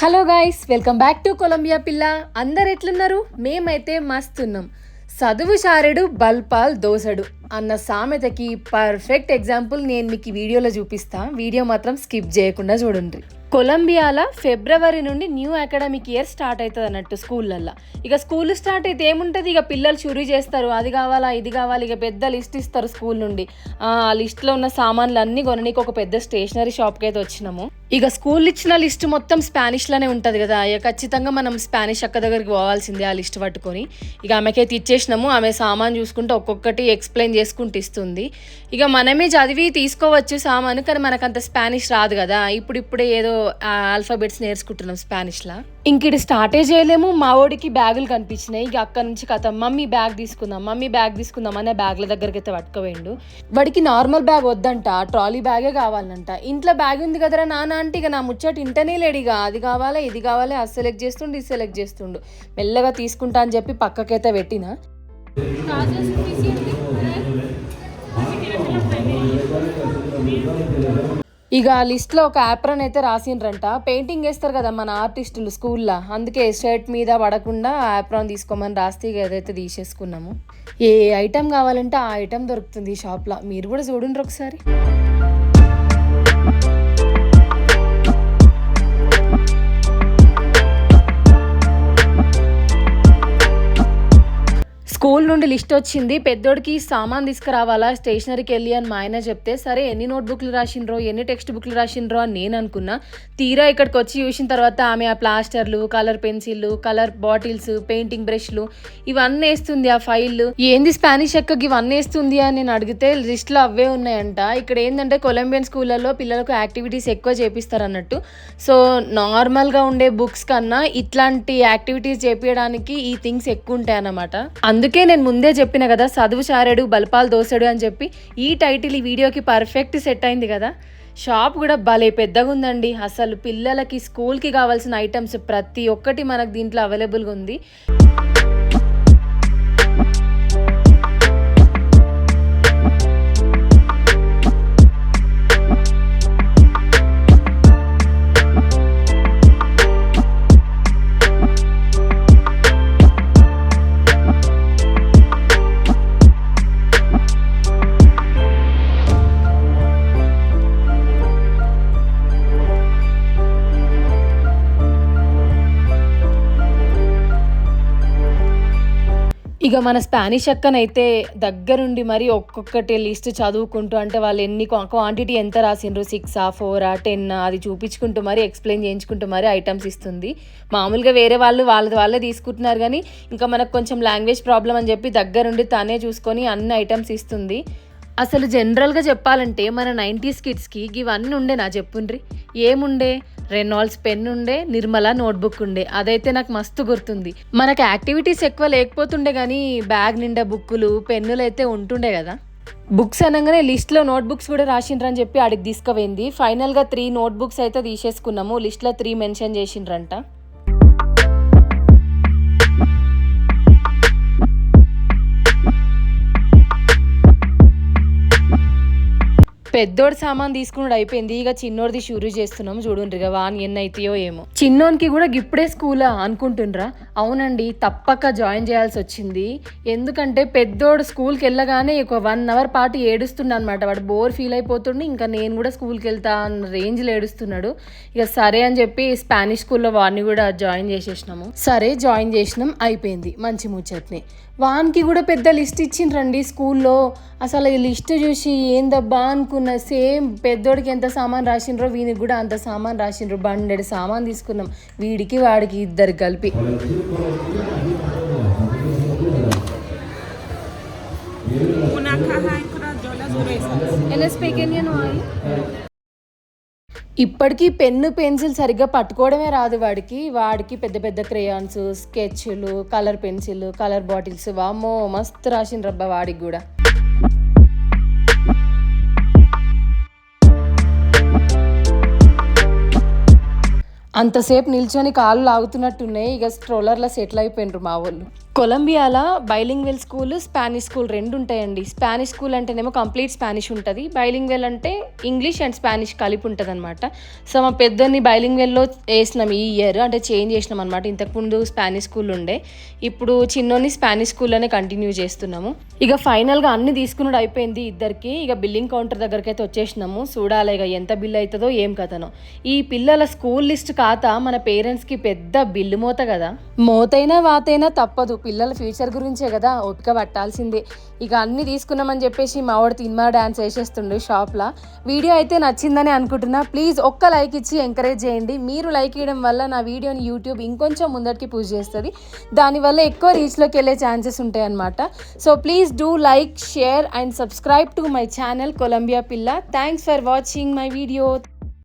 Hello guys welcome back to Colombia పిల్ల అందరు ఎట్లున్నారు? మేమైతే మస్తున్నాం. చదువు శారెడు బల్పాల్ దోసడు అన్న సామెతకి పర్ఫెక్ట్ ఎగ్జాంపుల్ నేను మీకు ఈ వీడియోలో చూపిస్తా. వీడియో మాత్రం స్కిప్ చేయకుండా చూడండి. కొలంబియాలో ఫిబ్రవరి నుండి న్యూ అకాడమిక్ ఇయర్ స్టార్ట్ అవుతుంది అన్నట్టు స్కూళ్ళల్లో. ఇక స్కూల్ స్టార్ట్ అయితే ఏముంటుంది? ఇక పిల్లలు చురీ చేస్తారు. అది కావాలా ఇది కావాలి? ఇక పెద్ద లిస్ట్ ఇస్తారు స్కూల్ నుండి. ఆ లిస్ట్లో ఉన్న సామాన్లు అన్నీ కొననీకి ఒక పెద్ద స్టేషనరీ షాప్కి అయితే వచ్చినాము. ఇక స్కూల్ ఇచ్చిన లిస్ట్ మొత్తం స్పానిష్లోనే ఉంటుంది కదా. ఇక ఖచ్చితంగా మనం స్పానిష్ అక్క దగ్గరికి పోవాల్సిందే ఆ లిస్ట్ పట్టుకొని. ఇక ఆమెకైతే ఇచ్చేసినాము ఆమె సామాన్ చూసుకుంటే ఒక్కొక్కటి ఎక్స్ప్లెయిన్ చేసుకుంటూ ఇస్తుంది. ఇక మనమే చదివి తీసుకోవచ్చు సామాను కానీ మనకు అంత స్పానిష్ రాదు కదా. ఇప్పుడు ఇప్పుడే ఏదో ఆల్ఫాబెట్స్ నేర్చుకుంటున్నాం స్పానిష్లా. ఇంకిటి స్టార్టే చేయలేము. మా ఓడికి బ్యాగులు కనిపించినాయి. ఇక అక్కడ నుంచి కథ మమ్మీ బ్యాగ్ తీసుకుందాం మమ్మీ బ్యాగ్ తీసుకుందాం అనే బ్యాగ్ల దగ్గరికి అయితే పట్టుకోవేండు వాడికి నార్మల్ బ్యాగ్ వద్దంట ట్రాలీ బ్యాగే కావాలంట. ఇంట్లో బ్యాగ్ ఉంది కదరా నాన్న అంటే ఇక నా ముచ్చట ఇంటనే లేడిగా. అది కావాలా ఇది కావాలా? అది సెలెక్ట్ చేస్తుండు ఇది సెలెక్ట్ చేస్తుండు. మెల్లగా తీసుకుంటా అని చెప్పి పక్కకైతే పెట్టిన. ఇక లిస్ట్లో ఒక యాప్రన్ అయితే రాసిండ్రంట. పెయింటింగ్ వేస్తారు కదా మన ఆర్టిస్టులు స్కూల్లో. అందుకే షర్ట్ మీద పడకుండా యాప్రాన్ తీసుకోమని రాస్తే ఇక ఏదైతే తీసేసుకున్నాము. ఏ ఐటెం కావాలంటే ఆ ఐటెం దొరుకుతుంది షాప్లో మీరు కూడా చూడండి ఒకసారి. స్కూల్ నుండి లిస్ట్ వచ్చింది. పెద్దోడికి సామాన్ తీసుకురావాలా? స్టేషనరీకి వెళ్ళి అని మా ఆయన చెప్తే సరే ఎన్ని నోట్ బుక్లు రాసిండ్రో ఎన్ని టెక్స్ట్ బుక్లు రాసిండ్రో అని నేను అనుకున్నా. తీరా ఇక్కడికి వచ్చి చూసిన తర్వాత ఆమె ఆ ప్లాస్టర్లు కలర్ పెన్సిళ్ళు కలర్ బాటిల్స్ పెయింటింగ్ బ్రష్లు ఇవన్నీ వేస్తుంది ఆ ఫైల్ ఏంది స్పానిష్ ఎక్కకి ఇవన్నీ వేస్తుంది అని నేను అడిగితే లిస్ట్లో అవే ఉన్నాయంట. ఇక్కడ ఏంటంటే కొలంబియన్ స్కూళ్ళల్లో పిల్లలకు యాక్టివిటీస్ ఎక్కువ చేపిస్తారు అన్నట్టు సో నార్మల్గా ఉండే బుక్స్ కన్నా ఇట్లాంటి యాక్టివిటీస్ చేపించడానికి ఈ థింగ్స్ ఎక్కువ ఉంటాయి అన్నమాట అందుకే అందుకే నేను ముందే చెప్పిన కదా చదువు చారాడు బల్పాలు దోసాడు అని చెప్పి ఈ టైటిల్ ఈ వీడియోకి పర్ఫెక్ట్ సెట్ అయింది కదా. షాప్ కూడా భలే పెద్దగా ఉందండి అసలు పిల్లలకి స్కూల్కి కావాల్సిన ఐటమ్స్ ప్రతి ఒక్కటి మనకు దీంట్లో అవైలబుల్గా ఉంది. ఇక మన స్పానిష్ అక్కనైతే దగ్గరుండి మరి ఒక్కొక్కటి లిస్ట్ చదువుకుంటూ అంటే వాళ్ళు ఎన్ని క్వాంటిటీ ఎంత రాసిండ్రు? సిక్సా ఫోరా టెన్ అది చూపించుకుంటూ మరి ఎక్స్ప్లెయిన్ చేయించుకుంటూ మరి ఐటమ్స్ ఇస్తుంది. మామూలుగా వేరే వాళ్ళు వాళ్ళది వాళ్ళే తీసుకుంటున్నారు కానీ ఇంకా మనకు కొంచెం లాంగ్వేజ్ ప్రాబ్లం అని చెప్పి దగ్గరుండి తనే చూసుకొని అన్ని ఐటమ్స్ ఇస్తుంది. అసలు జనరల్గా చెప్పాలంటే మన నైంటీస్ కిడ్స్కి ఇవన్నీ ఉండే నా చెప్పుండ్రి. ఏముండే? రెనాల్డ్స్ పెన్ ఉండే నిర్మల నోట్బుక్ ఉండే. అదైతే నాకు మస్తు గుర్తుంది. మనకు యాక్టివిటీస్ ఎక్కువ లేకపోతుండే కానీ బ్యాగ్ నిండా బుక్కులు పెన్నులు అయితే ఉంటుండే కదా. బుక్స్ అనగానే లిస్ట్లో నోట్బుక్స్ కూడా రాసిండ్రని చెప్పి అడిగి తీసుకుపోయింది. ఫైనల్గా త్రీ నోట్బుక్స్ అయితే తీసేసుకున్నాము. లిస్ట్లో త్రీ మెన్షన్ చేసిండ్రంట. పెద్దోడు సామాన్ తీసుకున్నాడు అయిపోయింది. ఇక చిన్నోడిది షూరు చేస్తున్నాం చూడండి ఇక వాన్ ఎన్నైతాయో ఏమో. చిన్నోనికి కూడా ఇప్పుడే స్కూలా అనుకుంటుండ్రా? అవునండి తప్పక జాయిన్ చేయాల్సి వచ్చింది. ఎందుకంటే పెద్దోడు స్కూల్కి వెళ్ళగానే ఒక వన్ అవర్ పాటు ఏడుస్తుండ అనమాట వాడు బోర్ ఫీల్ అయిపోతుండే ఇంకా నేను కూడా స్కూల్కి వెళ్తా అన్న రేంజ్లో ఏడుస్తున్నాడు. ఇక సరే అని చెప్పి స్పానిష్ స్కూల్లో వాడిని కూడా జాయిన్ చేసేసినాము. సరే జాయిన్ చేసినాం అయిపోయింది మంచి ముచ్చట్ని. వానికి కూడా పెద్ద లిస్ట్ ఇచ్చిండ్రండి స్కూల్లో. అసలు ఈ లిస్ట్ చూసి ఏందబ్బా అనుకున్న సేమ్ పెద్దోడికి ఎంత సామాన్ రాసిండ్రో వీనికి కూడా అంత సామాన్ రాసిండ్రు బండెడు సామాన్ తీసుకున్నాం. వీడికి వాడికి ఇద్దరు కలిపి. ఇప్పటికీ పెన్ను పెన్సిల్ సరిగ్గా పట్టుకోవడమే రాదు వాడికి. వాడికి పెద్ద పెద్ద క్రేయాన్స్ స్కెచ్లు కలర్ పెన్సిల్ కలర్ బాటిల్స్. వామ్మో మస్తు రాసిన రబ్బా వాడికి కూడా. అంతసేపు నిల్చొని కాళ్ళు లాగుతున్నట్టున్నాయి. ఇక స్ట్రోలర్లో సెటిల్ అయిపోయినరు మా వాళ్ళు. కొలంబియాలో బైలింగ్వెల్ స్కూల్ స్పానిష్ స్కూల్ రెండు ఉంటాయండి. స్పానిష్ స్కూల్ అంటేనేమో కంప్లీట్ స్పానిష్ ఉంటుంది. బైలింగ్వెల్ అంటే ఇంగ్లీష్ అండ్ స్పానిష్ కలిపి ఉంటుంది అనమాట సో మా పెద్దని బైలింగ్వెల్లో వేసినాం ఈ ఇయర్ అంటే చేంజ్ చేసినాం అనమాట ఇంతకుముందు స్పానిష్ స్కూల్ ఉండే. ఇప్పుడు చిన్నోని స్పానిష్ స్కూల్లోనే కంటిన్యూ చేస్తున్నాము. ఇక ఫైనల్గా అన్ని తీసుకున్నాడు అయిపోయింది ఇద్దరికి. ఇక బిల్లింగ్ కౌంటర్ దగ్గరికి అయితే వచ్చేసినాము. చూడాలి ఇక ఎంత బిల్ అవుతుందో ఏం కథనో. ఈ పిల్లల స్కూల్ లిస్ట్ ఖాతా మన పేరెంట్స్కి పెద్ద బిల్లు మోత కదా. మోతైనా వాతైనా తప్పదు. పిల్లల ఫ్యూచర్ గురించే కదా ఓపిక పట్టాల్సిందే. ఇక అన్ని తీసుకున్నామని చెప్పేసి మా వాడు తిన్మా డ్యాన్స్ వేసేస్తుండే షాప్లో. వీడియో అయితే నచ్చిందని అనుకుంటున్నా. ప్లీజ్ ఒక్క లైక్ ఇచ్చి ఎంకరేజ్ చేయండి. మీరు లైక్ ఇవ్వడం వల్ల నా వీడియోని యూట్యూబ్ ఇంకొంచెం ముందరికి పూజ చేస్తుంది. దానివల్ల ఎక్కువ రీచ్లోకి వెళ్ళే ఛాన్సెస్ ఉంటాయన్నమాట. So please do like share and subscribe to my channel Colombia పిల్ల. Thanks for watching my video